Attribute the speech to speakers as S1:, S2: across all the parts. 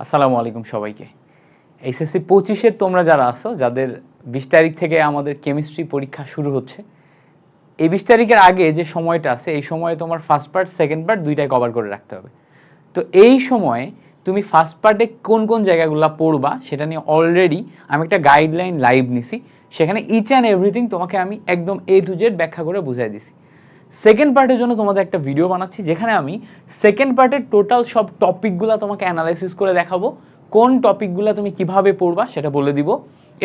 S1: আসসালামু আলাইকুম সবাইকে। এইচএসসি পঁচিশের তোমরা যারা আছো, যাদের বিশ তারিখ থেকে আমাদের কেমিস্ট্রি পরীক্ষা শুরু হচ্ছে, এই বিশ তারিখের আগে যে সময়টা আছে, এই সময়ে তোমার ফার্স্ট পার্ট সেকেন্ড পার্ট দুইটাই কভার করে রাখতে হবে। তো এই সময়ে তুমি ফার্স্ট পার্টে কোন কোন জায়গাগুলো পড়বা, সেটা নিয়ে অলরেডি আমি একটা গাইডলাইন লাইভ নিছি। সেখানে ইচ অ্যান্ড এভরিথিং তোমাকে আমি একদম এ টু জেড ব্যাখ্যা করে বুঝাই দিছি। সেকেন্ড পার্টের জন্য তোমাদের একটা ভিডিও বানাচ্ছি, যেখানে আমি সেকেন্ড পার্টের টোটাল সব টপিকগুলো তোমাকে অ্যানালাইসিস করে দেখাবো, কোন টপিকগুলো তুমি কীভাবে পড়বা সেটা বলে দিব,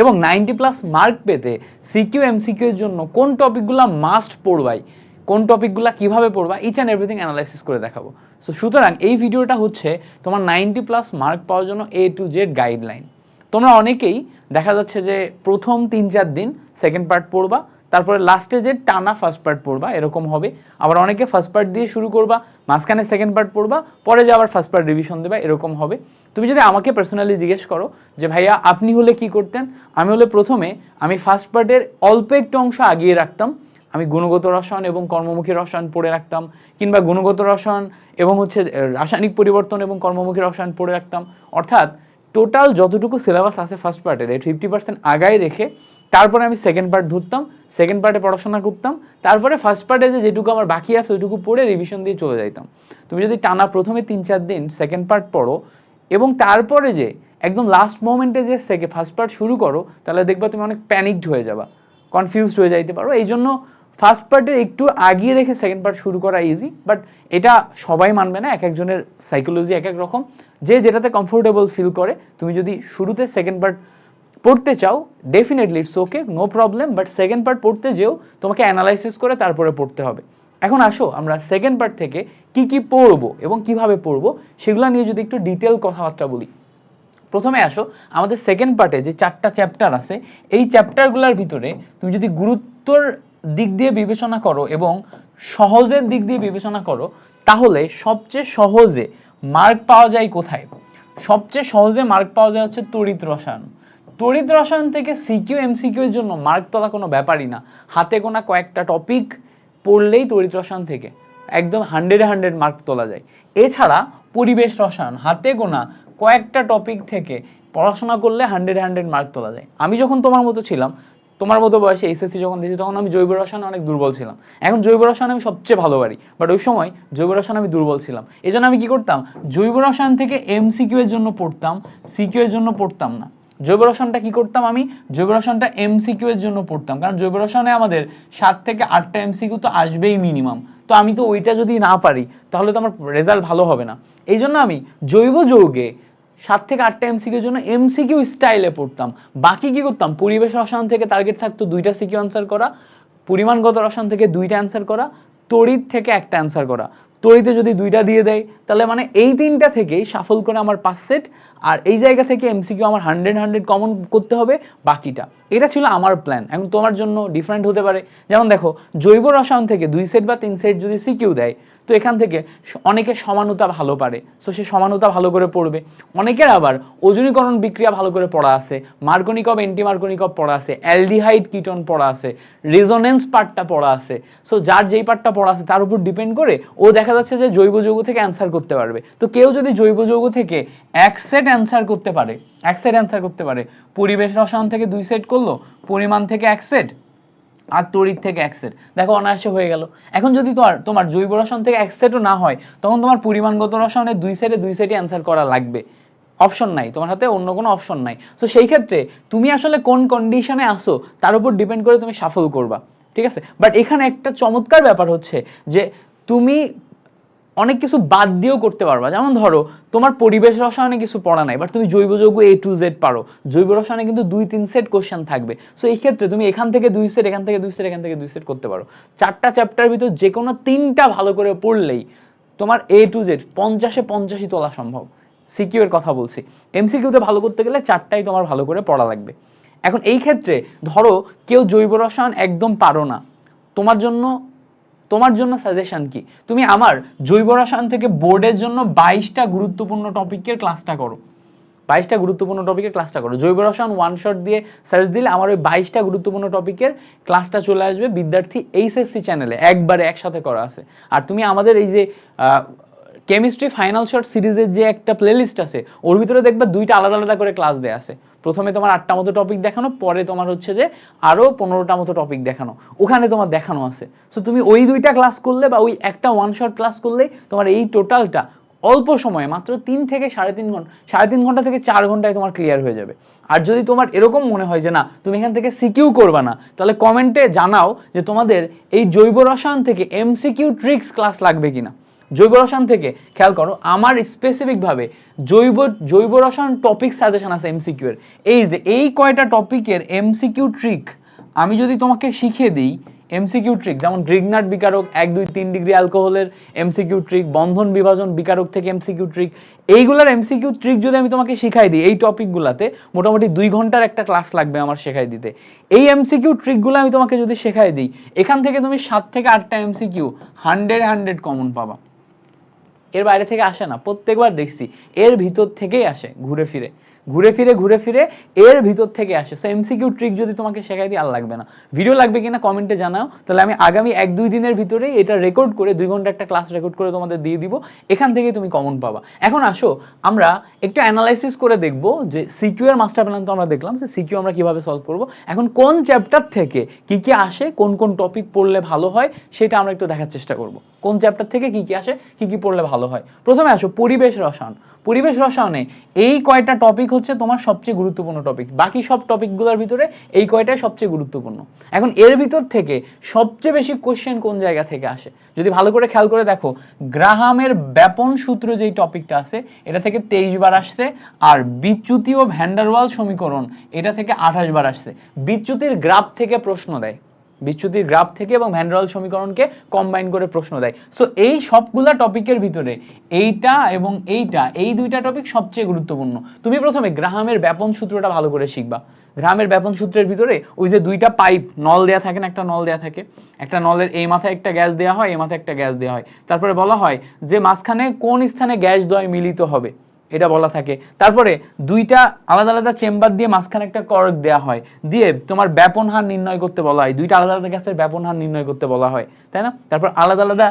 S1: এবং নাইনটি প্লাস মার্ক পেতে সিকিউ এমসিকিউ এর জন্য কোন টপিকগুলো মাস্ট পড়বাই, কোন টপিকগুলো কীভাবে পড়বা ইচ অ্যান্ড এভরিথিং অ্যানালাইসিস করে দেখাবো। সো সুতরাং এই ভিডিওটা হচ্ছে তোমার নাইনটি প্লাস মার্ক পাওয়ার জন্য এ টু জেড গাইডলাইন তোমরা অনেকেই দেখা যাচ্ছে যে প্রথম তিন চার দিন সেকেন্ড পার্ট পড়বা তারপরে লাস্টে যে টানা ফার্স্ট পার্ট পড়বা, এরকম হবে। আবার অনেকে ফার্স্ট পার্ট দিয়ে শুরু করবা, মাঝখানে সেকেন্ড পার্ট পড়বা, পরে যে আবার ফার্স্ট পার্ট রিভিশন দেবা, এরকম হবে। তুমি যদি আমাকে পার্সোনালি জিজ্ঞেস করো যে, ভাইয়া, আপনি হলে কি করতেন? আমি হলে প্রথমে আমি ফার্স্ট পার্টের অল্প একটু অংশ আগিয়ে রাখতাম। আমি গুণগত রসায়ন এবং কর্মমুখী রসায়ন পড়ে রাখতাম, কিংবা গুণগত রসায়ন এবং হচ্ছে রাসায়নিক পরিবর্তন এবং কর্মমুখী রসায়ন পড়ে রাখতাম। অর্থাৎ টোটাল যতটুকু সিলেবাস আছে ফার্স্ট পার্টের এই ফিফটি পার্সেন্ট আগায় রেখে তারপরে আমি সেকেন্ড পার্ট ধরতাম সেকেন্ড পার্টে পড়াশোনা করতাম, তারপরে ফার্স্ট পার্টে যে যেটুকু আমার বাকি আছে ওইটুকু পড়ে রিভিশন দিয়ে চলে যাইতাম। তুমি যদি টানা প্রথমে তিন চার দিন সেকেন্ড পার্ট পড়ো এবং তারপরে যে একদম লাস্ট মোমেন্টে যে সেকে ফার্স্ট পার্ট শুরু করো, তাহলে দেখবা তুমি অনেক প্যানিকড হয়ে যাবা কনফিউজড হয়ে যাইতে পারো। এই জন্য ফার্স্ট পার্টে একটু আগিয়ে রেখে সেকেন্ড পার্ট শুরু করা ইজি বাট এটা সবাই মানবে না, এক একজনের সাইকোলজি এক এক রকম। যে যেটাতে কমফোর্টেবল ফিল করে, তুমি যদি শুরুতে সেকেন্ড পার্ট পড়তে চাও definitely it's okay no problem but second part পড়তে যেও, তোমাকে অ্যানালাইসিস করে তারপরে পড়তে হবে। এখন আসো, আমরা সেকেন্ড পার্ট থেকে কি কি পড়ব এবং কীভাবে পড়ব, সেগুলো নিয়ে যদি একটু ডিটেল কথাবার্তা বলি। প্রথমে আসো, আমাদের সেকেন্ড পার্টে যে চারটা চ্যাপ্টার আছে, এই চ্যাপ্টারগুলোর ভিতরে তুমি যদি গুরুত্বর দিক দিয়ে বিবেচনা করো এবং সহজের দিক দিয়ে বিবেচনা করো, তাহলে সবচেয়ে সহজে মার্ক পাওয়া যায় কোথায়? সবচেয়ে সহজে মার্ক পাওয়া যায় হচ্ছে তড়িৎ রসায়ন। তড়িৎ রসায়ন থেকে সিকিউ এমসিকিউ এর জন্য মার্ক তোলা কোনো ব্যাপারই না। হাতে গোনা কয়েকটা টপিক পড়লেই তড়িৎ রসায়ন থেকে একদম হান্ড্রেডে হান্ড্রেড মার্ক তোলা যায়। এছাড়া পরিবেশ রসায়ন, হাতে গোনা কয়েকটা টপিক থেকে পড়াশোনা করলে হান্ড্রেড হান্ড্রেড মার্ক তোলা যায়। আমি যখন তোমার মতো ছিলাম, তোমার মতো বয়সে এইচএসসি যখন দিয়েছি, তখন আমি জৈব রসায়নে অনেক দুর্বল ছিলাম। এখন জৈব রসায়ন আমি সবচেয়ে ভালো পারি বাট ওই সময় জৈব রসায়ন আমি দুর্বল ছিলাম। এই জন্য আমি কি করতাম? জৈব রসায়ন থেকে এমসিকিউ এর জন্য পড়তাম সিকিউ এর জন্য পড়তাম না। জৈব রসায়নটা কি করতাম আমি? জৈব রসায়নটা এমসিকিউ এর জন্য পড়তাম। কারণ জৈব আমাদের সাত থেকে আটটা এমসিকিউ তো আসবেই মিনিমাম তো আমি তো ওইটা যদি না পারি, তাহলে তো আমার রেজাল্ট ভালো হবে না। এই জন্য আমি জৈব যৌগে সাত থেকে আটটা এমসিকিউর জন্য এমসিকিউ স্টাইলে পড়তাম। বাকি কি করতাম? পরিবেশ রসায়ন থেকে টার্গেট থাকতো দুইটা সিকিউ আনসার করা, পরিমাণগত রসায়ন থেকে দুইটা অ্যান্সার করা, তড়িৎ থেকে একটা অ্যান্সার করা। তড়িতে যদি দুইটা দিয়ে দেয়, তাহলে মানে এই তিনটা থেকেই সাফল করে আমার পাঁচ সেট আর এই জায়গা থেকে এমসিকিউ আমার হান্ড্রেড হান্ড্রেড কমন করতে হবে বাকিটা। এটা ছিল আমার প্ল্যান এখন তোমার জন্য ডিফারেন্ট হতে পারে। যেমন দেখো, জৈব রসায়ন থেকে দুই সেট বা তিন সেট যদি সিকিউ দেয় তো এখান থেকে অনেকে সমানুতা ভালো পারে। সো সে সমানুতা ভালো করে পড়বে। অনেকের আবার ওজনীকরণ বিক্রিয়া ভালো করে পড়া আছে। মার্গনিকব এন্টি মার্গনিকব পড়া আছে। অ্যালডিহাইড কিটন পড়া আছে। রেজোনেন্স পার্টটা পড়া আছে। সো যার যেই পার্টটা পড়া আছে, তার উপর ডিপেন্ড করে ও দেখা যাচ্ছে যে জৈব যৌগ থেকে অ্যান্সার করতে পারবে। তো কেউ যদি জৈব যৌগ থেকে এক সেট অ্যান্সার করতে পারে, এক সেট অ্যান্সার করতে পারে, পরিবেশ রসায়ন থেকে দুই সেট করল, পরিমাণ থেকে এক সেট আর তড়িৎ থেকে এক সেট দেখো, অনায়াসে হয়ে গেল। এখন যদি তোমার তোমার জৈব রসায়ন থেকে এক সেটও না হয়, তখন তোমার পরিমাণগত রসায়নে দুই সেটে দুই সেটই অ্যান্সার করা লাগবে। অপশন নাই। তোমার হাতে অন্য কোনো অপশন নাই। সো সেই ক্ষেত্রে তুমি আসলে কোন কন্ডিশনে আসো তার উপর ডিপেন্ড করে তুমি সাফল করবা। ঠিক আছে? বাট এখানে একটা চমৎকার ব্যাপার হচ্ছে যে, তুমি অনেক কিছু বাদ দিয়েও করতে পারবা। যেমন ধরো, তোমার পরিবেশ রসায়নে কিছু পড়া নাই বাট তুমি জৈব যৌগ এ টু জেড পারো। জৈব রসায়নে কিন্তু দুই, তিন সেট কোশ্চেন থাকবে। সো এই ক্ষেত্রে তুমি এখান থেকে দুই সেট এখান থেকে দুই সেট এখান থেকে দুই সেট করতে পারো। চারটা চ্যাপ্টার ভিতর যে কোনো তিনটা ভালো করে পড়লেই তোমার এ টু জেড পঞ্চাশে পঞ্চাশই তোলা সম্ভব। সিকিউ এর কথা বলছি। এমসিকিউতে ভালো করতে গেলে চারটাই তোমার ভালো করে পড়া লাগবে। এখন এই ক্ষেত্রে ধরো, কেউ জৈব রসায়ন একদম পারো না। তোমার জন্য তোমার জন্য সাজেশন কি? তুমি আমার জৈব রসায়ন থেকে বোর্ডের জন্য বাইশটা গুরুত্বপূর্ণ টপিকের ক্লাসটা করো। বাইশটা গুরুত্বপূর্ণ টপিকের ক্লাসটা করো। জৈব রসায়ন ওয়ান শট দিয়ে সার্চ দিলে আমার ওই বাইশটা গুরুত্বপূর্ণ টপিকের ক্লাসটা চলে আসবে বিদ্যার্থী এইচএসসি চ্যানেলে একবারে একসাথে করা আছে। আর তুমি আমাদের এই যে কেমিস্ট্রি ফাইনাল শর্ট সিরিজের যে একটা প্লেলিস্ট আছে, ওর ভিতরে দেখবে দুইটা আলাদা আলাদা করে ক্লাস দেওয়া আছে। প্রথমে তোমার আটটা মতো টপিক দেখানো, পরে তোমার হচ্ছে যে আরও পনেরোটা মতো টপিক দেখানো। ওখানে তোমার দেখানো আছে। সো তুমি ওই দুইটা ক্লাস করলে বা ওই একটা ওয়ান শর্ট ক্লাস করলেই তোমার এই টোটালটা অল্প সময়ে, মাত্র তিন থেকে সাড়ে তিন ঘণ্টা, সাড়ে তিন ঘণ্টা থেকে চার ঘন্টায় তোমার ক্লিয়ার হয়ে যাবে। আর যদি তোমার এরকম মনে হয় যে না, তুমি এখান থেকে সিকিউ করবা না, তাহলে কমেন্টে জানাও যে তোমাদের এই জৈব রসায়ন থেকে এমসিকিউ ট্রিক্স ক্লাস লাগবে কিনা। জৈব রসায়ন থেকে, খেয়াল করো, আমার স্পেসিফিক ভাবে জৈব জৈব রসায়ন টপিক সাজেশন আছে এমসিকিউ এর। এই যে, এই কয়টা টপিকের এমসিকিউ ট্রিক আমি যদি তোমাকে শিখিয়ে দিই এমসিকিউ ট্রিক যেমন গ্রিগনাট বিকারক, এক, দুই, তিন ডিগ্রি অ্যালকোহলের এমসিকিউ ট্রিক বন্ধন বিভাজন বিকারক থেকে এমসিকিউ ট্রিক এইগুলার এমসিকিউ ট্রিক যদি আমি তোমাকে শিখাই দিই, এই টপিকগুলাতে মোটামুটি দুই ঘণ্টার একটা ক্লাস লাগবে আমার শেখাই দিতে। এই এমসিকিউ ট্রিকগুলো আমি তোমাকে যদি শেখাই দিই, এখান থেকে তুমি সাত থেকে আটটা এমসিকিউ হান্ড্রেড হান্ড্রেড কমন পাবা। এর বাইরে থেকে আসে না। প্রত্যেকবার দেখছি। এর ভিতর থেকেই আসে ঘুরে ফিরে। ঘুরে ফিরে ঘুরে ফিরে এর ভিতর থেকে আসে। সো এমসিকিউ ট্রিক যদি তোমাকে শেখাই দিই আর লাগবে না। ভিডিও লাগবে কিনা কমেন্টে জানাও। তাহলে আমি আগামী এক দুই দিনের ভিতরেই এটা রেকর্ড করে দুই ঘণ্টা একটা ক্লাস রেকর্ড করে তোমাদের দিয়ে দিব। এখান থেকে তুমি কমন পাবা। এখন আসো, আমরা একটু অ্যানালাইসিস করে দেখব যে সিকিউ এর মাস্টার প্ল্যান তো আমরা দেখলাম, যে সিকিউ আমরা কীভাবে সলভ করব। এখন কোন চ্যাপ্টার থেকে কি কি আসে, কোন কোন টপিক পড়লে ভালো হয়, সেটা আমরা একটু দেখার চেষ্টা করব। কোন চ্যাপ্টার থেকে কি কি আসে, কি কি পড়লে ভালো হয়। প্রথমে আসো, পরিবেশ রসায়ন। পরিবেশ রসায়নে এই কয়টা টপিক হচ্ছে তোমার সবচেয়ে গুরুত্বপূর্ণ টপিক বাকি সব টপিকগুলোর ভিতরে এই কয়টাই সবচেয়ে গুরুত্বপূর্ণ। এখন এর ভিতর থেকে সবচেয়ে বেশি কোশ্চেন কোন জায়গা থেকে আসে? যদি ভালো করে খেয়াল করে দেখো, গ্রাহামের ব্যাপন সূত্র যেই টপিকটা আছে, এটা থেকে তেইশ বার আসছে, আর বিচ্যুতি ও ভ্যান্ডারওয়াল সমীকরণ, এটা থেকে আঠাশ বার আসছে। বিচ্যুতির গ্রাফ থেকে প্রশ্ন দেয়। বিচ্যুতির গ্রাফ থেকে এবং ভ্যান্ডারওয়াল সমীকরণকে কম্বাইন করে প্রশ্ন দেয়। সো এই সবগুলা টপিকের ভিতরে এইটা এবং এইটা, এই দুইটা টপিক সবচেয়ে গুরুত্বপূর্ণ। তুমি প্রথমে গ্রাহামের ব্যাপন সূত্রটা ভালো করে শিখবা। গ্রামের ব্যাপন সূত্রের ভিতরে ওই যে দুইটা পাইপ নল দেয়া থাকে না, একটা নল দেয়া থাকে। একটা নলের এই মাথায় একটা গ্যাস দেওয়া হয়, এই মাথায় একটা গ্যাস দেওয়া হয়। তারপরে বলা হয় যে মাঝখানে কোন স্থানে গ্যাস দ্বয় মিলিত হবে? এটা বলা থাকে। তারপরে দুইটা আলাদা আলাদা চেম্বার দিয়ে মাঝখানে একটা কর্ক দেওয়া হয়। দিয়ে তোমার ব্যাপন হার নির্ণয় করতে বলা হয়। দুইটা আলাদা আলাদা গ্যাসের ব্যাপন হার নির্ণয় করতে বলা হয়। তাই না? তারপর আলাদা আলাদা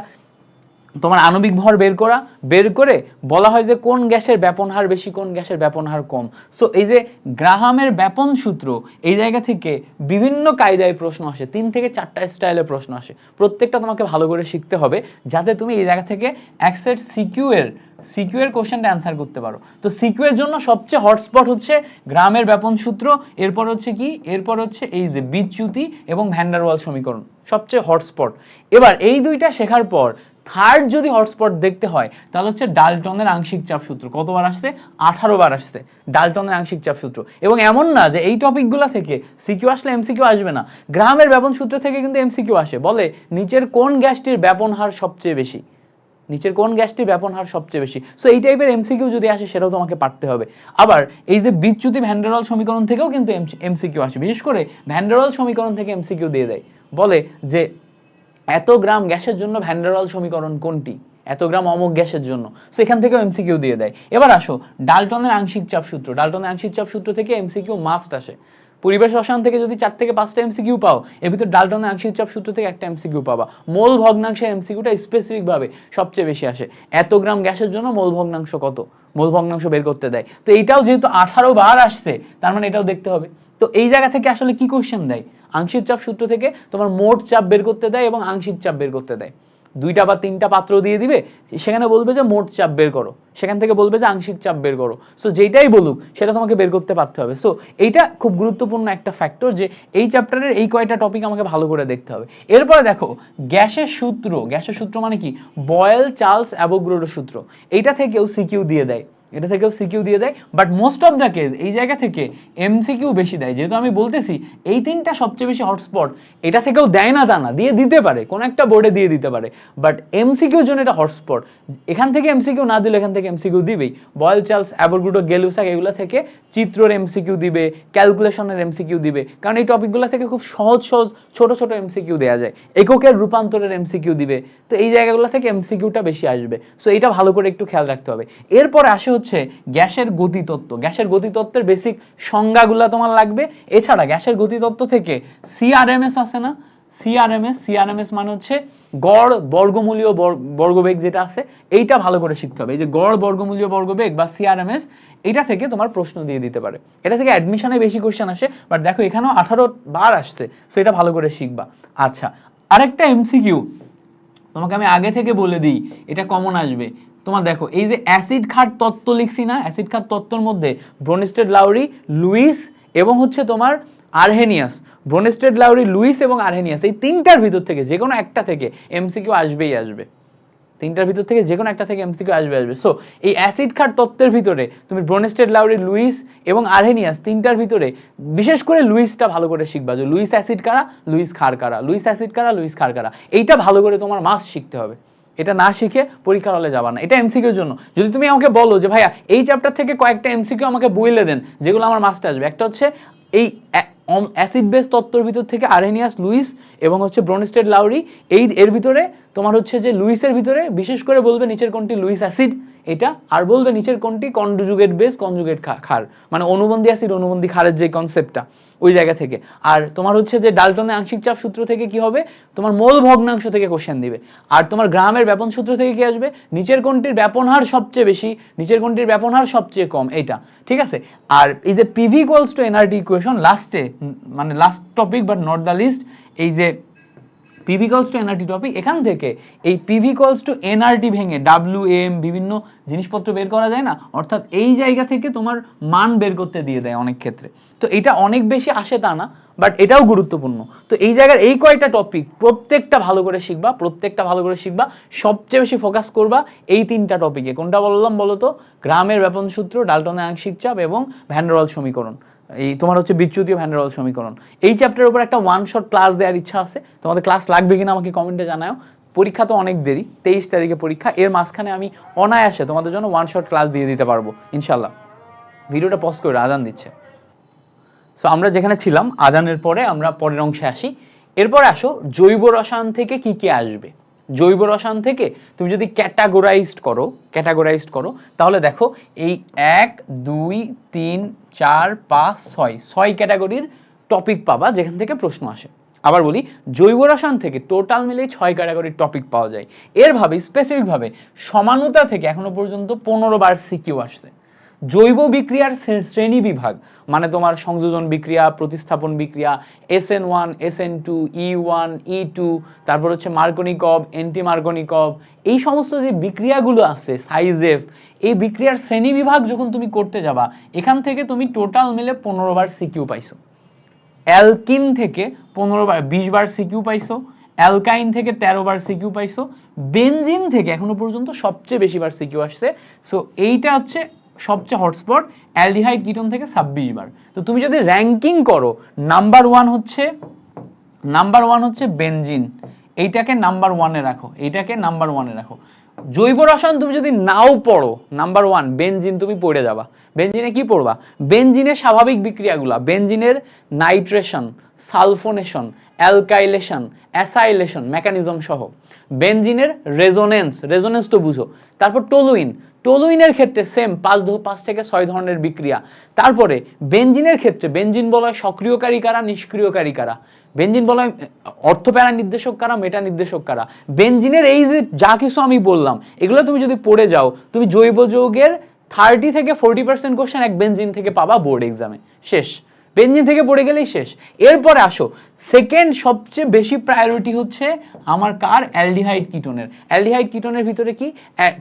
S1: তোমার আণবিক ভর বের করা, বের করে বলা হয় যে কোন গ্যাসের ব্যাপন হার বেশি, কোন গ্যাসের ব্যাপন হার কম। সো এই যে গ্রাহামের ব্যাপন সূত্র, এই জায়গা থেকে বিভিন্ন কায়দায় প্রশ্ন আসে, তিন থেকে চারটা স্টাইলে প্রশ্ন আসে। প্রত্যেকটা তোমাকে ভালো করে শিখতে হবে, যাতে তুমি এই জায়গা থেকে একসেট সিকিউ এর সিকিউ এর কোশ্চেনটা অ্যান্সার করতে পারো। তো সিকিউ এর জন্য সবচেয়ে হটস্পট হচ্ছে গ্রামের ব্যাপন সূত্র, এরপর হচ্ছে কি? এরপর হচ্ছে এই যে বিচ্যুতি এবং ভ্যান্ডারওয়াল সমীকরণ, সবচেয়ে হটস্পট এবার এই দুইটা শেখার পর থার্ড যদি হটস্পট দেখতে হয়, তাহলে হচ্ছে ডালটনের আংশিক চাপ সূত্র। কতবার আসছে? আঠারো বার আসছে ডালটনের আংশিক চাপ সূত্র। এবং এমন না যে এই টপিকগুলো থেকে সিকিউ আসলে এমসিকিউ আসবে না। গ্রামের ব্যাপন সূত্র থেকে কিন্তু এমসিকিউ আসে। বলে, নিচের কোন গ্যাসটির ব্যাপন হার সবচেয়ে বেশি? নিচের কোন গ্যাসটির ব্যাপন হার সবচেয়ে বেশি? সো এই টাইপের এমসিকিউ যদি আসে, সেটাও তোমাকে পারতে হবে। আবার, এই যে বিচ্যুতি ভ্যান্ডারওয়াল সমীকরণ থেকেও কিন্তু এমসিকিউ আসে। বিশেষ করে ভ্যান্ডারওয়াল সমীকরণ থেকে এমসিকিউ দিয়ে দেয়। বলে যে এত গ্রাম গ্যাসের জন্য ভ্যান্ডারওয়াল সমীকরণ কোনটি? এত গ্রাম অমুক গ্যাসের জন্য। সো এখান থেকেও এমসিকিউ দিয়ে দেয়। এবার আসো, ডালটনের আংশিক চাপ সূত্র। ডালটনের আংশিক চাপ সূত্র থেকে এমসিকিউ মাস্ট আসে। পরিবেশ রসায়ন থেকে যদি চার থেকে পাঁচটা এমসিকিউ পাও, এর ভিতর ডালটনের আংশিক চাপ সূত্র থেকে একটা এমসিকিউ পাবা। মোল ভগ্নাংশের এমসিকিউটা স্পেসিফিক ভাবে সবচেয়ে বেশি আসে। এত গ্রাম গ্যাসের জন্য মোল ভগ্নাংশ কত? মোল ভগ্নাংশ বের করতে দেয়। তো এইটাও যেহেতু আঠারো বার আসছে, তার মানে এটাও দেখতে হবে। তো এই জায়গা থেকে আসলে কি কোশ্চেন দেয়? আংশিক চাপ সূত্র থেকে তোমার মোট চাপ বের করতে দেয় এবং আংশিক চাপ বের করতে দেয়। দুইটা বা তিনটা পাত্র দিয়ে দিবে, সেখানে বলবে যে মোট চাপ বের করো। সেখান থেকে বলবে যে আংশিক চাপ বের করো। সো যেটাই বলুক, সেটা তোমাকে বের করতে পারতে হবে। সো এইটা খুব গুরুত্বপূর্ণ একটা ফ্যাক্টর যে এই চ্যাপ্টারের এই কয়টা টপিক আমাকে ভালো করে দেখতে হবে। এরপরে দেখো, গ্যাসের সূত্র। গ্যাসের সূত্র মানে কি? বয়েল চার্লস অ্যাভোগ্রোডো সূত্র। এইটা থেকেও সিকিউ দিয়ে দেয়। এটা থেকেও সিকিউ দিয়ে দেয় but most of the case এই জায়গা থেকে এমসিকিউ বেশি দেয় যেহেতু আমি বলতেছি এই তিনটা সবচেয়ে বেশি হটস্পট এটা থেকেও দেয় না তা না দিয়ে দিতে পারে কোন একটা বোর্ডে দিয়ে দিতে পারে বাট এমসিকিউর জন্য এটা হটস্পট এখান থেকে এমসিকিউ না দিলে এখান থেকে এমসিকিউ দিবেই বয়েল চার্লস অ্যাবোরগুডো গেলুসাক এগুলো থেকে চিত্রের এমসিকিউ দিবে ক্যালকুলেশনের এমসিকিউ দিবে কারণ এই টপিকগুলো থেকে খুব সহজ সহজ ছোট ছোট এমসিকিউ দেওয়া যায় এককের রূপান্তরের এমসিকিউ দিবে তো এই জায়গাগুলো থেকে এমসিকিউটা বেশি আসবে সো এটা ভালো করে একটু খেয়াল রাখতে হবে এরপরে আসে হচ্ছে গ্যাসের গতিতত্ত্ব। গ্যাসের গতিতত্ত্বের বেসিক সংজ্ঞাগুলো তোমার লাগবে। এছাড়া গ্যাসের গতিতত্ত্ব থেকে সিআরএমএস আছে না? সিআরএমএস সিআরএমএস মানে হচ্ছে গড় বর্গমূলীয় বর্গবেগ যেটা আছে, এইটা ভালো করে শিখতে হবে। এই যে গড় বর্গমূলীয় বর্গবেগ বা সিআরএমএস এটা থেকে তোমার প্রশ্ন দিয়ে দিতে পারে। এটা থেকে অ্যাডমিশনে বেশি কোশ্চেন আসে বাট দেখো এখানেও আঠারো বার আসছে সো এটা ভালো করে শিখবা। আচ্ছা আরেকটা এমসিকিউ তোমাকে আমি আগে থেকে বলে দিই, এটা কমন আসবে। তোমার দেখো, এই যে অ্যাসিড খাট তত্ত্ব লিখছি না, অ্যাসিড খাট তত্ত্বর মধ্যে ব্রোনেস্টেড লাউরি, লুইস এবং হচ্ছে তোমার আরহেনিয়াস। ব্রোনেস্টেড লাউরি, লুইস এবং আরহেনিয়াস, এই তিনটার ভিতর থেকে যে কোনো একটা থেকে এমসিকিউ আসবেই আসবে। তিনটার ভিতর থেকে যে কোনো একটা থেকে এমসিকিউ আসবে আসবে। সো এই অ্যাসিড খাট তত্ত্বের ভিতরে তুমি ব্রোনেস্টেড লাউরি, লুইস এবং আরহেনিয়াস তিনটার ভিতরে বিশেষ করে লুইসটা ভালো করে শিখবা যে লুইস অ্যাসিড কারা, লুইস খার কারা, লুইস অ্যাসিড কারা, লুইস খার কারা। এইটা ভালো করে তোমার মাস শিখতে হবে। এটা না শিখে পরীক্ষার হলে যাবা না। এটা এমসিকিউর জন্য। যদি তুমি আমাকে বলো যে, ভাইয়া, এই চ্যাপ্টার থেকে কয়েকটা এমসিকিউ আমাকে বইলে দেন, যেগুলো আমার মাস্টে আসবে। একটা হচ্ছে এই অ্যাসিড বেস তত্ত্বর ভিতর থেকে আরেনিয়াস লুইস এবং হচ্ছে ব্রনস্টেড লাউরি এই, এর ভিতরে তোমার হচ্ছে যে লুইসের ভিতরে বিশেষ করে বলবে নিচের কোনটি লুইস অ্যাসিড, এটা, আর বলবে নিচের কোনটি কনজুগেট বেস, কনজুগেট ক্ষার মানে অনুবন্ধী অ্যাসিড, অনুবন্ধী ক্ষারের যে কনসেপ্টটা ওই জায়গা থেকে। আর তোমার হচ্ছে যে ডালটনের আংশিক চাপ সূত্র থেকে কি হবে? তোমার মোল ভগ্নাংশ থেকে কোশ্চেন দিবে। আর তোমার গ্রামের ব্যাপন সূত্র থেকে কি আসবে? নিচের কোনটির ব্যাপন হার সবচেয়ে বেশি, নিচের কোনটির ব্যাপন হার সবচেয়ে কম, এইটা, ঠিক আছে? আর এই যে PV equals to NRT equation লাস্টে মানে last topic but not the least এই যে পিভি কলস টু এনআরটি টপিক এখান থেকে এই পিভি কলস টু এনআরটি ভেঙে ডাব্লিউ এম বিভিন্ন জিনিসপত্র বের করা যায় না? অর্থাৎ এই জায়গা থেকে তোমার মান বের করতে দিয়ে দেয় অনেক ক্ষেত্রে। তো এটা অনেক বেশি আসে তা না বাট এটাও গুরুত্বপূর্ণ। তো এই জায়গার এই কয়টা টপিক প্রত্যেকটা ভালো করে শিখবা, প্রত্যেকটা ভালো করে শিখবা, সবচেয়ে বেশি ফোকাস করবা এই তিনটা টপিকে কোনটা বললাম বলো তো গ্রামের ব্যাপন সূত্র ডালটনের আংশিক চাপ এবং ভ্যান্ডারওয়াল সমীকরণ। এই তোমার হচ্ছে বিচ্যুতীয় ভ্যান্ডারওয়াল সমীকরণ। এই চ্যাপ্টারের উপর একটা ওয়ান শট ক্লাস দেওয়ার ইচ্ছা আছে। তোমাদের ক্লাস লাগবে কিনা আমাকে কমেন্টে জানাও পরীক্ষা তো অনেক দেরি, তেইশ তারিখে পরীক্ষা। এর মাঝখানে আমি অনায়াসে তোমাদের জন্য ওয়ান শট ক্লাস দিয়ে দিতে পারব ইনশাল্লাহ ভিডিওটা পজ করে আজান দিচ্ছে। সো আমরা যেখানে ছিলাম, আজানের পরে আমরা পরের অংশে আসি। এরপরে আসো, জৈব রসায়ন থেকে কি কি আসবে? জৈব রসায়ন থেকে তুমি যদি ক্যাটাগোরাইজড করো ক্যাটাগোরাইজড করো, তাহলে দেখো এই এক, দুই, তিন, চার, পাঁচ, ছয় ছয় ক্যাটাগরির টপিক পাবা যেখান থেকে প্রশ্ন আসে। আবার বলি, জৈব রসায়ন থেকে টোটাল মিলে ছয় ক্যাটাগরির টপিক পাওয়া যায়। এর ভাবে স্পেসিফিকভাবে সমানুতা থেকে এখনও পর্যন্ত পনেরো বার সিকিউ আসছে। জৈব বিক্রিয়ার শ্রেণি বিভাগ মানে তোমার সংযোজন বিক্রিয়া, প্রতিস্থাপন বিক্রিয়া S N one S N two E one E two তারপর হচ্ছে মার্কনিকব এন্টি মার্কনিকব এই সমস্ত যে বিক্রিয়াগুলো আছে সাইজেফ এই বিক্রিয়ার শ্রেণি বিভাগ যখন তুমি করতে যাবা, এখান থেকে তুমি টোটাল মিলে পনেরো বার সিকিউ পাইছো। অ্যালকিন থেকে পনেরো বার, বিশ বার সিকিউ পাইছো, অ্যালকাইন থেকে তেরো বার সিকিউ পাইছো, বেনজিন থেকে এখনও পর্যন্ত সবচেয়ে বেশি বার সিকিউ আসছে। সো এইটা হচ্ছে সবচেয়ে হটস্পট অ্যালডিহাইড কিটোন থেকে ছাব্বিশ বার। তো তুমি যদি র্যাঙ্কিং করো নাম্বার ওয়ান হচ্ছে নাম্বার ওয়ান হচ্ছে বেনজিন এইটাকে নাম্বার ওয়ানে রাখো, এইটাকে নাম্বার ওয়ানে রাখো। জৈব রসায়ন তুমি যদি নাও পড়ো নাম্বার ওয়ান বেনজিন তুমি পড়ে যাবা। বেনজিনে কি পড়বা? বেনজিনের স্বাভাবিক বিক্রিয়াগুলা বেনজিনের nitration sulphonation alkylation acylation mechanism সহ। বেনজিনের রেজোনেন্স রেজোনেন্স তো বুঝো। তারপর টোলুইন টোলুইনের ক্ষেত্রে সেম পাঁচ পাঁচ থেকে ছয় ধরনের বিক্রিয়া। তারপরে বেঞ্জিনের ক্ষেত্রে বেঞ্জিন বলয় সক্রিয়কারী কারা, নিষ্ক্রিয়কারী কারা? বেঞ্জিন বলয় অর্থপ্যারা নির্দেশক কারা মেটা নির্দেশক কারা? বেঞ্জিনের এই যে যা কিছু আমি বললাম, এগুলো তুমি যদি পড়ে যাও, তুমি জৈব যৌগের থার্টি থেকে ফোরটি পার্সেন্ট কোশ্চেন এক বেঞ্জিন থেকে পাবা বোর্ড এক্সামে শেষ। বেনজিন থেকে পড়ে গেলেই শেষ। এরপরে আসো। সেকেন্ড সবচেয়ে বেশি প্রায়োরিটি হচ্ছে আমার কার অ্যালডিহাইড কিটোনের। অ্যালডিহাইড কিটোনের ভিতরে কি?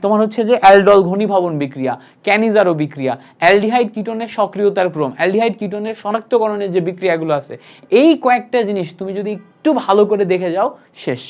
S1: তোমার হচ্ছে যে অ্যালডল ঘনীভবন বিক্রিয়া, ক্যানিজারো বিক্রিয়া। অ্যালডিহাইড কিটোনের সক্রিয়তার ক্রম অ্যালডিহাইড কিটোনের শনাক্তকরণের যে বিক্রিয়াগুলো আছে, এই কয়েকটা জিনিস তুমি যদি একটু ভালো করে দেখে যাও, শেষ।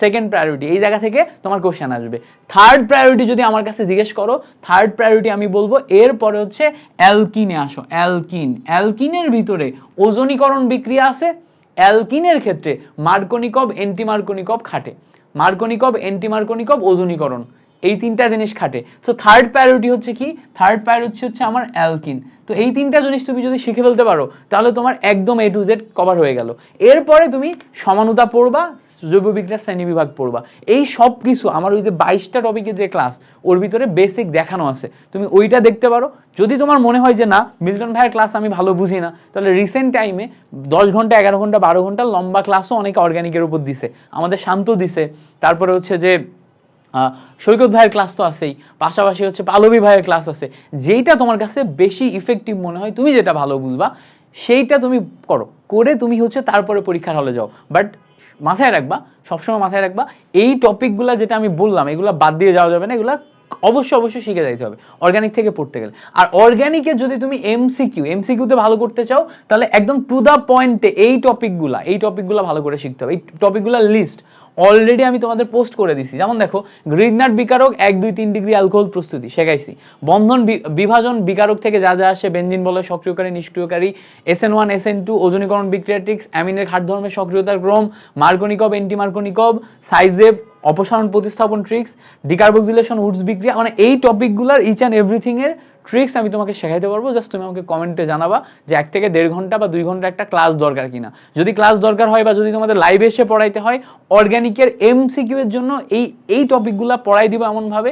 S1: সেকেন্ড প্রায়োরিটি এই জায়গা থেকে তোমার কোশ্চেন আসবে। থার্ড প্রায়োরিটি যদি আমার কাছে জিজ্ঞেস করো থার্ড প্রায়োরিটি আমি বলব, এরপরে হচ্ছে অ্যালকিনে আসো অ্যালকিন অ্যালকিনের ভিতরে ওজনীকরণ বিক্রিয়া আছে। অ্যালকিনের ক্ষেত্রে মার্কনিকব এন্টিমার্কনিকব খাটে। মার্কনিকব এন্টিমার্কনিকব ওজনীকরণ। এই তিনটা জিনিস খাটে। তো থার্ড প্রায়োরিটি হচ্ছে কি? থার্ড প্রায়োরিটি হচ্ছে আমার অ্যালকিন তো এই তিনটা জিনিস তুমি যদি শিখে ফেলতে পারো, তাহলে তোমার একদম এ টু জেড কভার হয়ে গেল। এরপরে তুমি সমানুতা পড়বা জৈব বিজ্ঞান শ্রেণি বিভাগ পড়বা। এই সব কিছু, আমার ওই যে বাইশটা টপিকের যে ক্লাস ওর ভিতরে বেসিক দেখানো আছে। তুমি ওইটা দেখতে পারো। যদি তোমার মনে হয় যে না, মিল্টন ভাইয়ের ক্লাস আমি ভালো বুঝি না, তাহলে রিসেন্ট টাইমে দশ ঘণ্টা, এগারো ঘণ্টা, বারো ঘণ্টা লম্বা ক্লাসও অনেকে অর্গানিকের উপর দিছে। আমাদের শান্ত দিছে। তারপরে হচ্ছে যে সৈকত ভাইয়ের ক্লাস তো আছেই। পাশাপাশি হচ্ছে পালবী ভাইয়ের ক্লাস আছে। যেইটা তোমার কাছে বেশি ইফেক্টিভ মনে হয়, তুমি যেটা ভালো বুঝবা, সেইটা তুমি করো। করে তুমি হচ্ছে তারপরে পরীক্ষার হলে যাও। বাট মাথায় রাখবা, সবসময় মাথায় রাখবা, এই টপিকগুলো যেটা আমি বললাম, এগুলো বাদ দিয়ে যাওয়া যাবে না, এগুলা অবশ্যই অবশ্যই শিখে যাইতে হবে। অর্গানিক থেকে পড়তে গেলে। আর অর্গানিকে যদি তুমি এমসিকিউ এমসিকিউতে ভালো করতে চাও, তাহলে একদম টু দা পয়েন্টে এই টপিকগুলা এই টপিকগুলা ভালো করে শিখতে হবে। এই টপিকগুলোর লিস্ট অলরেডি আমি তোমাদের পোস্ট করে দিছি। যেমন দেখো গ্রিগনাট বিকারক এক, দুই, তিন ডিগ্রি অ্যালকোহল প্রস্তুতি, শেখাইছি। বন্ধন বিভাজন বিকারক থেকে যা যা আসে বেঞ্জিন বলে, সক্রিয়কারী, নিষ্ক্রিয়কারী S N one S N two ওজনীকরণ বিক্রিয়াটিক্স, অ্যামিনের খাট ধর্মের সক্রিয়তার ক্রম, মার্কনিকব এন্টিমার্কনিকব সাইজেব অপসারণ প্রতিস্থাপন ট্রিক্স ডিকার্বক্সিলেশন উডস বিক্রিয়া মানে এই টপিকগুলোর ইচ অ্যান্ড এভরিথিং এর ট্রিক্স আমি তোমাকে শেখাইতে পারব। জাস্ট তুমি আমাকে কমেন্টে জানাবা যে এক থেকে দেড় ঘণ্টা বা দুই ঘণ্টা একটা ক্লাস দরকার কিনা। যদি ক্লাস দরকার হয় বা যদি তোমাদের লাইভে এসে পড়াইতে হয় অর্গানিকের এমসিকিউ এর জন্য এই এই টপিকগুলো পড়াই দিব এমনভাবে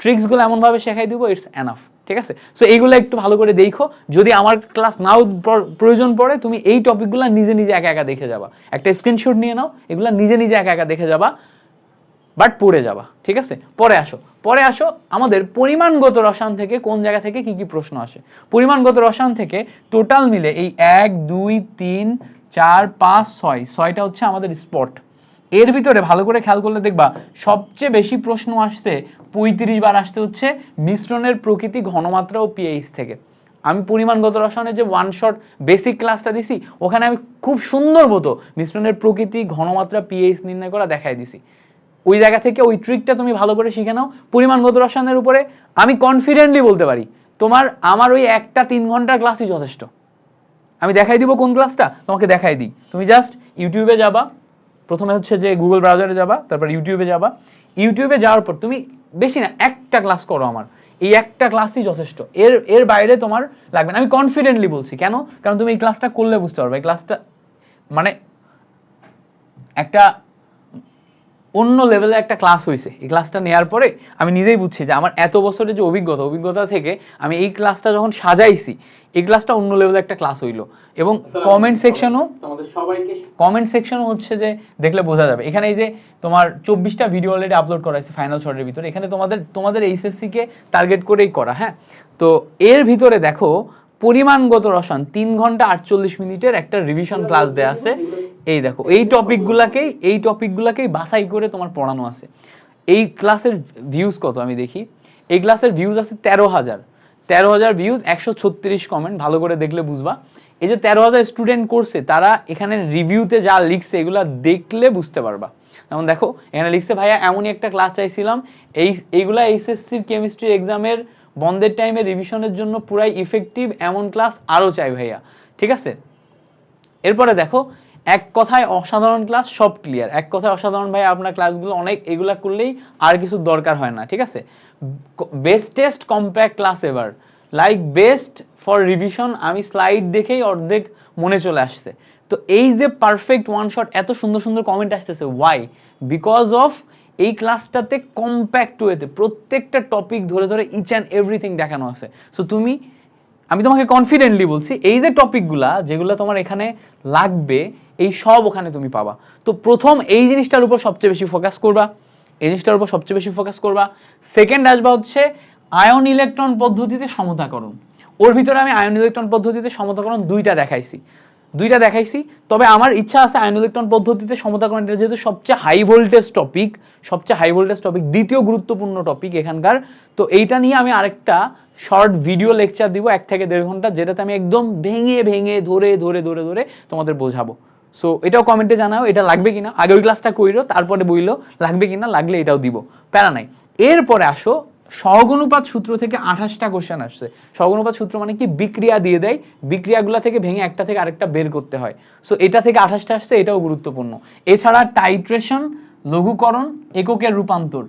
S1: ট্রিক্সগুলো এমনভাবে শেখাই দিব ইটস এনাফ ঠিক আছে? সো এইগুলো একটু ভালো করে দেখো। যদি আমার ক্লাস নাও প্রয়োজন পড়ে, তুমি এই টপিকগুলো নিজে নিজে একা একা দেখে যাবা। একটা স্ক্রিনশট নিয়ে নাও, এগুলো নিজে নিজে একা একা দেখে যাবা। বাট পড়ে যাবা, ঠিক আছে? পরে আসো। পরে আসো, আমাদের পরিমাণগত রসায়ন থেকে কোন জায়গা থেকে কি কি প্রশ্ন আসে? পরিমাণগত রসায়ন থেকে টোটাল মিলে এই এক, দুই, তিন, চার, পাঁচ, ছয়, ছয়টা হচ্ছে আমাদের স্পট এর ভিতরে ভালো করে খেয়াল করলে দেখবা, সবচেয়ে বেশি প্রশ্ন আসছে পঁয়ত্রিশ বার আসতে হচ্ছে মিশ্রণের প্রকৃতি ঘনমাত্রা ও পিএইচ থেকে। আমি পরিমাণগত রসায়নের যে ওয়ান শট বেসিক ক্লাসটা দিছি, ওখানে আমি খুব সুন্দর মতো মিশ্রণের প্রকৃতি, ঘনমাত্রা পিএইচ নির্ণয় করা দেখাই দিছি। ওই জায়গা থেকে ওই ট্রিকটা তুমি ভালো করে শিখে নাও। পরিমাণগত রসায়নের উপরে আমি কনফিডেন্টলি বলতে পারি, তোমার, আমার ওই একটা তিন ঘণ্টার ক্লাসই যথেষ্ট। আমি দেখাই দিব কোন ক্লাসটা তোমাকে দেখাই দিই। তুমি জাস্ট ইউটিউবে যাবা, প্রথমে হচ্ছে যে গুগল ব্রাউজারে যাবা, তারপর ইউটিউবে যাবা। ইউটিউবে যাওয়ার পর তুমি বেশি না, একটা ক্লাস করো আমার। এই একটা ক্লাসই যথেষ্ট। এর এর বাইরে তোমার লাগবে না। আমি কনফিডেন্টলি বলছি। কেন? কারণ তুমি এই ক্লাসটা করলে বুঝতে পারবে। এই ক্লাসটা মানে একটা অন্য লেভেলে একটা ক্লাস হয়েছে এই ক্লাসটা নেওয়ার পরে আমি নিজেই বুঝছি যে আমার এত বছরের যে অভিজ্ঞতা অভিজ্ঞতা থেকে আমি এই ক্লাসটা যখন সাজাইছি এই ক্লাসটা অন্য লেভেলে একটা ক্লাস হইল। এবং কমেন্ট সেকশনও
S2: সবাইকে
S1: কমেন্ট সেকশনও হচ্ছে যে দেখলে বোঝা যাবে। এখানে এই যে তোমার চব্বিশটা ভিডিও অলরেডি আপলোড করা হয়েছে ফাইনাল শর্টের ভিতরে। এখানে তোমাদের তোমাদের এইচএসসি কে টার্গেট করেই করা হ্যাঁ? তো এর ভিতরে দেখো পরিমাণগত রসায়ন, তিন ঘণ্টা আটচল্লিশ মিনিটের একটা রিভিশন ক্লাস দেয়া আছে। এই দেখো, এই টপিকগুলাকেই এই টপিকগুলাকেই বাছাই করে তোমার পড়ানো আছে। এই ক্লাসের ভিউজ কত আমি দেখি? এই ক্লাসের ভিউজ আছে তেরো হাজার। তেরো হাজার ভিউজ একশো ছত্রিশ কমেন্ট ভালো করে দেখলে বুঝবা। এই যে তেরো হাজার স্টুডেন্ট করছে তারা এখানে রিভিউতে যা লিখছে, এগুলা দেখলে বুঝতে পারবা। যেমন দেখো, এখানে লিখছে, ভাইয়া, এমনই একটা ক্লাস চাইছিলাম। এই, এইগুলা এইচএসসির কেমিস্ট্রি এক্সামের বন্ধের টাইমে রিভিশনের জন্য পুরাই ইফেক্টিভ এমন ক্লাস আরও চাই ভাইয়া, ঠিক আছে? এরপরে দেখো, এক কথায় অসাধারণ ক্লাস সব ক্লিয়ার এক কথায় অসাধারণ ভাই আপনার ক্লাসগুলো অনেক, এগুলা করলেই আর কিছু দরকার হয় না, ঠিক আছে? Bestest compact class ever like best for revision আমি স্লাইড দেখেই অর্ধেক মনে চলে আসছে। তো এই যে পারফেক্ট ওয়ান শট এত সুন্দর সুন্দর কমেন্ট আসতেছে ওয়াই বিকজ অফ এই ক্লাসটাতে কম্প্যাক্ট ওয়েতে প্রত্যেকটা টপিক ধরে ধরে ইচ অ্যান্ড এভরিথিং দেখানো আছে। সো তুমি, আমি তোমাকে কনফিডেন্টলি বলছি, এই যে টপিকগুলা যেগুলো তোমার এখানে লাগবে, এই সব ওখানে তুমি পাবা। তো প্রথম এই জিনিসটার উপর সবচেয়ে বেশি ফোকাস করবা, এই জিনিসটার উপর সবচেয়ে বেশি ফোকাস করবা। সেকেন্ড আসবা হচ্ছে আয়ন ইলেকট্রন পদ্ধতিতে সমতাকরণ। ওর ভিতরে আমি আয়ন ইলেকট্রন পদ্ধতিতে সমতাকরণ দুইটা দেখাইছি। দুইটা দেখাইছি। তবে আমার ইচ্ছা আছে আয়ন ইলেকট্রন পদ্ধতিতে সমতা সমতাকরণ এটা যেহেতু সবচেয়ে হাই ভোল্টেজ টপিক সবচেয়ে হাই ভোল্টেজ টপিক দ্বিতীয় গুরুত্বপূর্ণ টপিক এখানকার। তো এইটা নিয়ে আমি আরেকটা শর্ট ভিডিও লেকচার দিব, এক থেকে দেড় ঘণ্টা, যেটাতে আমি একদম ভেঙে ভেঙে, ধরে ধরে ধরে ধরে তোমাদের বোঝাবো। সো এটাও কমেন্টে জানাও, এটা লাগবে কিনা? আগে ওই ক্লাসটা কইরো, তারপরে বইলো, লাগবে কিনা? লাগলে এটাও দিব। প্যারা নাই। এরপরে আসো সহগুণুপাত সূত্র থেকে আঠাশটা কোশ্চেন আসছে। সহগুণুপাত সূত্র মানে কি? বিক্রিয়া দিয়ে দেয়। বিক্রিয়াগুলো থেকে ভেঙে একটা থেকে আরেকটা বের করতে হয়। সো এটা থেকে আঠাশটা আসছে, এটাও গুরুত্বপূর্ণ। এছাড়া টাইট্রেশন লঘুকরণ, এককের রূপান্তর।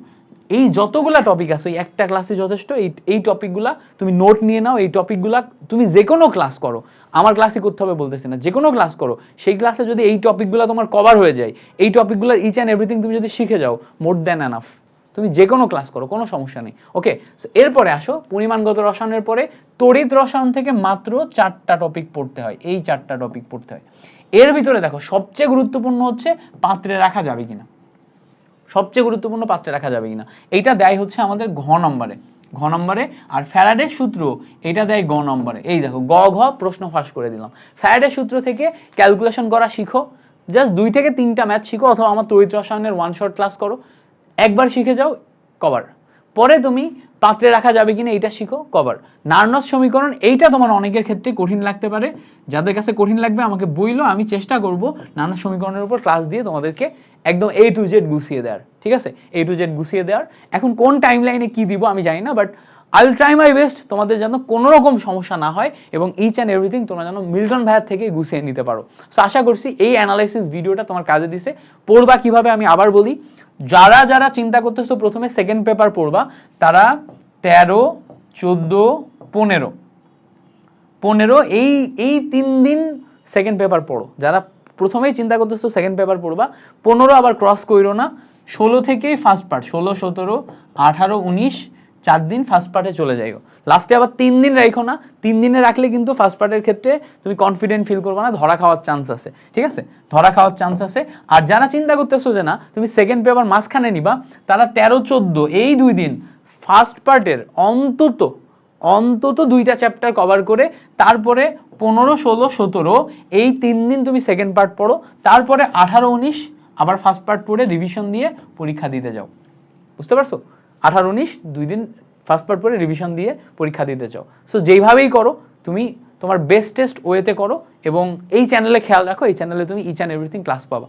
S1: এই যতগুলা টপিক আছে ওই একটা ক্লাসে যথেষ্ট, এই এই টপিকগুলা তুমি নোট নিয়ে নাও, এই টপিকগুলা তুমি যে কোনো ক্লাস করো। আমার ক্লাসে করতে হবে বলতেছি না যে কোনো ক্লাস করো। সেই ক্লাসে যদি এই টপিকগুলো তোমার কভার হয়ে যায়, এই টপিকগুলোর ইচ অ্যান্ড এভরিথিং তুমি যদি শিখে যাও মোর দ্যান অ্যানাফ তুমি যে কোনো ক্লাস করো, কোনো সমস্যা নেই। ওকে এরপরে আসো, পরিমাণগত রসায়নের পরে তড়িৎ রসায়ন থেকে মাত্র চারটা টপিক পড়তে হয়। এই চারটা টপিক পড়তে হয়। এর ভিতরে দেখো, সবচেয়ে গুরুত্বপূর্ণ হচ্ছে পাত্রে রাখা যাবে কিনা। সবচেয়ে গুরুত্বপূর্ণ পাত্রে রাখা যাবে কিনা। এইটা দেয় হচ্ছে আমাদের ঘ নম্বরে। ঘ নম্বরে আর ফ্যারাডের সূত্র এটা দেয় গ নম্বরে। এই দেখো, গ, ঘ, প্রশ্ন ফাঁস করে দিলাম। ফ্যারাডের সূত্র থেকে ক্যালকুলেশন করা শিখো। জাস্ট দুই থেকে তিনটা ম্যাথ শিখো, অথবা আমার তড়িৎ রসায়নের ওয়ান শর্ট ক্লাস করো। একবার শিখে যাও কভার পরে তুমি পাত্রে রাখা যাবে কিনা এটা শিখো কভার নার্নস সমীকরণ, এইটা তোমার অনেকের ক্ষেত্রে কঠিন লাগতে পারে। যাদের কাছে কঠিন লাগবে, আমাকে বইলো, আমি চেষ্টা করব নার্নস সমীকরণের উপর ক্লাস দিয়ে তোমাদেরকে একদম এ টু জেড গুছিয়ে দেওয়ার, ঠিক আছে? এ টু জেড গুছিয়ে দেওয়ার। এখন কোন টাইম লাইনে কী দিব আমি জানি না but I will try my best তোমাদের যেন কোনো রকম সমস্যা না হয় এবং ইচ অ্যান্ড এভরিথিং তোমরা যেন মিল্টন ভাইয়ার থেকে গুছিয়ে নিতে পারো। সো আশা করছি এই অ্যানালাইসিস ভিডিওটা তোমার কাজে দিছে। পড়বা কীভাবে আমি আবার বলি, যারা যারা চিন্তা করতেছো প্রথমে সেকেন্ড পেপার পড়বা, তারা তেরো, চোদ্দ, পনেরো। পনেরো, এই এই তিন দিন সেকেন্ড পেপার পড়ো। যারা প্রথমেই চিন্তা করতেছো সেকেন্ড পেপার পড়বা, পনেরো আবার ক্রস কইরো না। ষোলো থেকেই ফার্স্ট পার্ট ষোলো, সতেরো, আঠারো, উনিশ চার দিন ফার্স্ট পার্টে চলে যাইও লাস্টে আবার তিন দিন রাখো না, তিন দিনে রাখলে কিন্তু ফার্স্ট পার্টের ক্ষেত্রে তুমি কনফিডেন্ট ফিল করবে না, ধরা খাওয়ার চান্স আছে, ঠিক আছে? ধরা খাওয়ার চান্স আছে। আর যারা চিন্তা করতেছো যে না, তুমি সেকেন্ড পেপার মাঝখানে নিবা, তারা তেরো, চোদ্দ, এই দুই দিন ফার্স্ট পার্টের অন্তত অন্তত দুইটা চ্যাপ্টার কভার করে, তারপরে পনেরো, ষোলো, সতেরো, এই তিন দিন তুমি সেকেন্ড পার্ট পড়ো, তারপরে আঠারো, উনিশ, আবার ফার্স্ট পার্ট পড়ে রিভিশন দিয়ে পরীক্ষা দিতে যাও। বুঝতে পারছ? আঠারো উনিশ, দুই দিন ফার্স্ট পার্ট পরে রিভিশন দিয়ে পরীক্ষা দিতে চাও। সো যেইভাবেই করো, তুমি তোমার বেস্ট টেস্ট ওয়েতে করো এবং এই চ্যানেলে খেয়াল রাখো, এই চ্যানেলে তুমি ইচ অ্যান্ড এভরিথিং ক্লাস পাবা।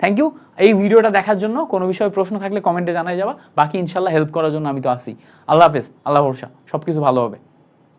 S1: থ্যাংক ইউ এই ভিডিওটা দেখার জন্য কোনো বিষয়ে প্রশ্ন থাকলে কমেন্টে জানাই যাবা। বাকি ইনশাল্লাহ হেল্প করার জন্য আমি তো আসি আল্লাহ হাফেজ, আল্লাহ ভরসা সব কিছু ভালো হবে।